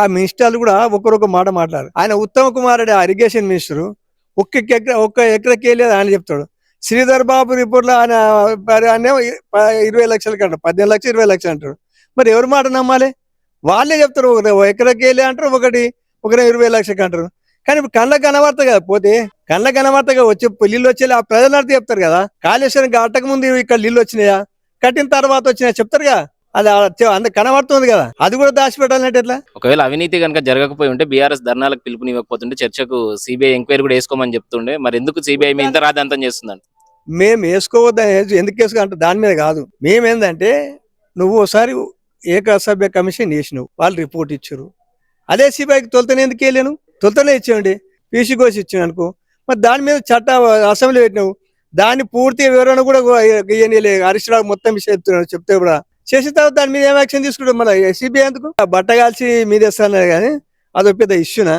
ఆ మినిస్టర్లు కూడా ఒకరొక మాట మాట్లాడారు. ఆయన ఉత్తమ కుమార్ రెడ్డి ఆ ఇరిగేషన్ మినిస్టర్. ఒక్క ఎకర ఒక్క ఎకరకి వెళ్ళేది ఆయన చెప్తాడు. శ్రీధర్ బాబు రిపోర్ట్లో ఆయన ఆయన ఇరవై లక్షలకి అంటారు పద్దెనిమిది లక్షలు ఇరవై లక్షలు అంటాడు. మరి ఎవరి మాట నమ్మాలి? వాళ్ళే చెప్తారు ఒకటి ఓ వెళ్ళి అంటారు ఒకటి ఒకరి ఇరవై లక్షలకి అంటారు. కానీ ఇప్పుడు కళ్ళ కనబడత కదా పోతే కళ్ళ కనబడతగా వచ్చే నీళ్ళు వచ్చే ఆ ప్రజలంతా చెప్తారు కదా కాళేశ్వరం కట్టక ముందు ఇక్కడ నీళ్ళు వచ్చినాయా? కట్టిన తర్వాత వచ్చినాయా చెప్తారు కదా. అది అంత కనబడుతుంది కదా. అది కూడా దాచిపెట్టాలంటే ఎట్లా? ఒకవేళ అవినీతి కనుక జరగకపోయి ఉంటే బీఆర్ఎస్ ధర్నాలకు పిలుపునివ్వకపోతుంటే చర్చకు సిబిఐ ఎంక్వైరీ కూడా వేసుకోమని చెప్తుండే. మరి ఎందుకు సిబిఐ మీ ఇంత రాదంతం చేస్తుందండి మేము వేసుకోవద్దని ఎందుకు వేసుకో అంటే దాని మీద కాదు. మేమేందంటే నువ్వు ఒకసారి ఏకసభ్య కమిషన్ చేసినావు వాళ్ళు రిపోర్ట్ ఇచ్చారు. అదే సిబిఐకి తొలతనే ఎందుకు వెళ్ళాను తొలతనే ఇచ్చేయండి. పీసీ కోసి ఇచ్చాను అనుకో. మరి దాని మీద చట్ట అసెంబ్లీ పెట్టినావు. దాన్ని పూర్తి వివరణ కూడా హరీష్ రావు మొత్తం చెప్తున్నాడు చెప్తే కూడా చేసిన తర్వాత దాని మీద ఏం యాక్షన్ తీసుకుంటాం మళ్ళీ? సిబిఐ ఎందుకు? బట్ట కాల్చి మీద వేస్తాను కానీ అదొక పెద్ద ఇష్యూనా?